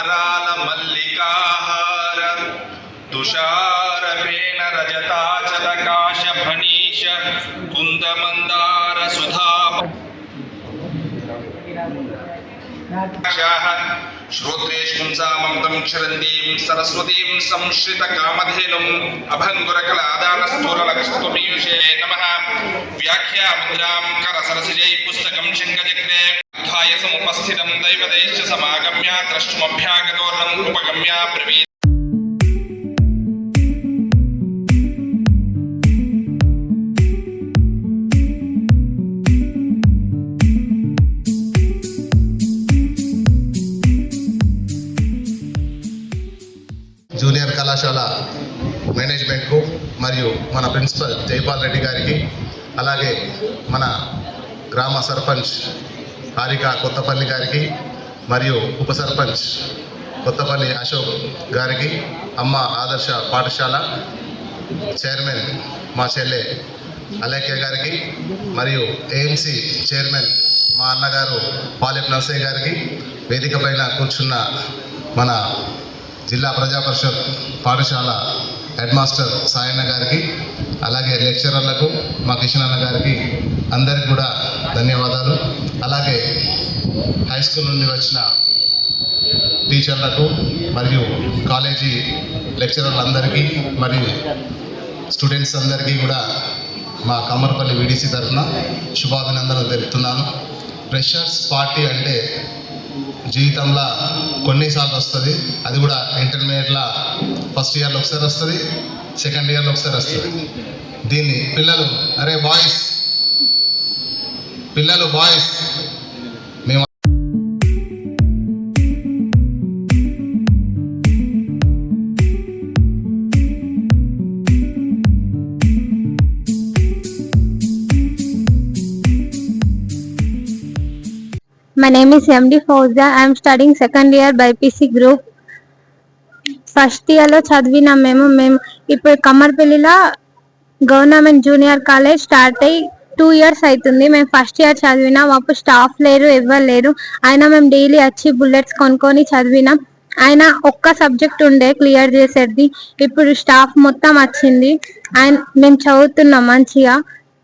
Moral मल्लिकाहार। तुषारपेण रजताचलकाश Phanish कुन्दमन्दार सुधा। श्रोत्रेष्पुंसामन्तं क्षरन्दीं सरस्वतीं संश्रितकामधेनुम् अभङ्गुरकलादानस्थूललक्षत्वमीयुषे नमः। व्याख्यामुद्रां पुस्तकं అధ్యాయ సముపస్థితం దైవదైశ్చ సమాగమ్య ద్రష్టుమభ్యాగతోర్ణం ఉపగమ్య బ్రవీత్ జూనియర్ కళాశాల మేనేజ్మెంట్కు మరియు మన ప్రిన్సిపల్ జైపాల్ రెడ్డి గారికి అలాగే మన గ్రామ సర్పంచ్ హారిక కొత్తపల్లి గారికి మరియు ఉప సర్పంచ్ కొత్తపల్లి అశోక్ గారికి అమ్మ ఆదర్శ పాఠశాల చైర్మన్ మా చెల్లె అలేఖ్య గారికి మరియు ఏఎంసీ చైర్మన్ మా అన్నగారు పాలెప్ నర్సయ్య గారికి వేదిక పైన కూర్చున్న మన జిల్లా ప్రజా పరిషత్ పాఠశాల హెడ్ మాస్టర్ సాయన్న గారికి అలాగే లెక్చరర్లకు మా కిషన్ అన్న గారికి అందరికి కూడా ధన్యవాదాలు. అలాగే హై స్కూల్ నుండి వచ్చిన టీచర్లకు మరియు కాలేజీ లెక్చరర్లందరికీ మరియు స్టూడెంట్స్ అందరికీ కూడా మా కమ్మరపల్లి విడిసి తరఫున శుభాభినందనలు తెలుపుతున్నాను. ఫ్రెషర్స్ పార్టీ అంటే జీవితంలో కొన్నిసార్లు వస్తుంది. అది కూడా ఇంటర్మీడియట్లో ఫస్ట్ ఇయర్లో ఒకసారి వస్తుంది సెకండ్ ఇయర్లో ఒకసారి వస్తుంది. దీన్ని పిల్లలు అరే బాయ్స్ పిల్లలు boys My name is MD Fauza. I am studying second year group first ఇయర్లో చదివినాం మేము మేము ఇప్పుడు కమ్మర్పల్లిలో గవర్నమెంట్ జూనియర్ కాలేజ్ స్టార్ట్ అయ్యి టూ ఇయర్స్ అవుతుంది మేము ఫస్ట్ ఇయర్ చదివినాం అప్పుడు స్టాఫ్ లేరు ఎవ్వరు లేరు అయినా మేము డైలీ వచ్చి బుల్లెట్స్ కొనుక్కొని చదివినాం ఆయన ఒక్క సబ్జెక్ట్ ఉండే క్లియర్ చేసేది ఇప్పుడు స్టాఫ్ మొత్తం వచ్చింది ఆయన మేము చదువుతున్నాం మంచిగా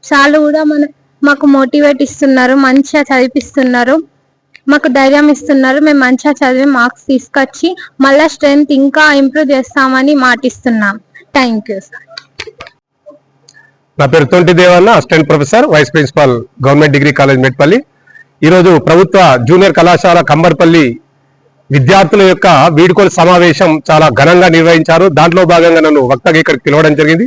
సార్లు కూడా మన మాకు మోటివేట్ ఇస్తున్నారు మంచిగా చదివిస్తున్నారు మాకు ధైర్యం ఇస్తున్నారు. మేము మంచిగా చదివి మార్క్స్ తీసుకొచ్చి మళ్ళా స్ట్రెంగ్త్ ఇంకా ఇంప్రూవ్ చేస్తామని మాటిస్తున్నాం. థ్యాంక్ యూ సార్ నా పేరు Thonti Devanna assistant professor vice principal government degree college Metpalli ఈరోజు ప్రభుత్వ జూనియర్ కళాశాల కంబర్పల్లి విద్యార్థుల యొక్క వీడుకోలు సమావేశం చాలా ఘనంగా నిర్వహించారు. దాంట్లో భాగంగా నన్ను వక్తగా ఇక్కడికి పిలవడం జరిగింది.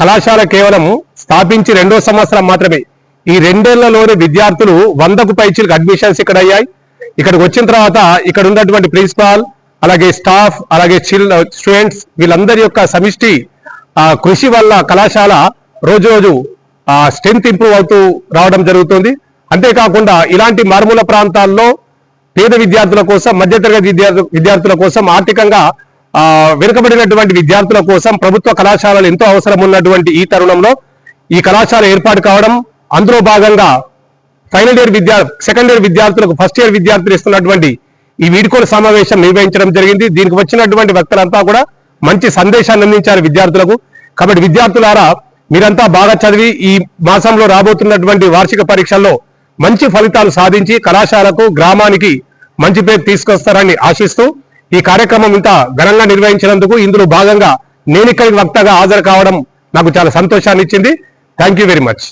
కళాశాల కేవలం స్థాపించి రెండో సంవత్సరం మాత్రమే ఈ రెండేళ్ళలోని విద్యార్థులు వందకు పైచీలకు అడ్మిషన్స్ ఇక్కడ అయ్యాయి. ఇక్కడికి వచ్చిన తర్వాత ఇక్కడ ఉన్నటువంటి ప్రిన్సిపాల్ అలాగే స్టాఫ్ అలాగే చిల్ స్టూడెంట్స్ వీళ్ళందరి యొక్క సమిష్టి కృషి వల్ల కళాశాల రోజు రోజు స్ట్రెంత్ ఇంప్రూవ్ అవుతూ రావడం జరుగుతుంది. అంతేకాకుండా ఇలాంటి మారుమూల ప్రాంతాల్లో పేద విద్యార్థుల కోసం మధ్యతరగతి విద్యార్థు విద్యార్థుల కోసం ఆర్థికంగా వెనుకబడినటువంటి విద్యార్థుల కోసం ప్రభుత్వ కళాశాలలు ఎంతో అవసరం ఉన్నటువంటి ఈ తరుణంలో ఈ కళాశాల ఏర్పాటు కావడం అందులో భాగంగా ఫైనల్ ఇయర్ విద్యా సెకండ్ ఇయర్ విద్యార్థులకు ఫస్ట్ ఇయర్ విద్యార్థులు ఇస్తున్నటువంటి ఈ వీడ్కోలు సమావేశం నిర్వహించడం జరిగింది. దీనికి వచ్చినటువంటి వ్యక్తులంతా కూడా మంచి సందేశాన్ని అందించారు విద్యార్థులకు. కాబట్టి విద్యార్థులారా మీరంతా బాగా చదివి ఈ మాసంలో రాబోతున్నటువంటి వార్షిక పరీక్షల్లో మంచి ఫలితాలు సాధించి కళాశాలకు గ్రామానికి మంచి పేరు తీసుకొస్తారని ఆశిస్తూ ఈ కార్యక్రమం ఇంత ఘనంగా నిర్వహించినందుకు ఇందులో భాగంగా నేను ఇక్కడికి వక్తగా హాజరు కావడం నాకు చాలా సంతోషాన్ని ఇచ్చింది థ్యాంక్ వెరీ మచ్.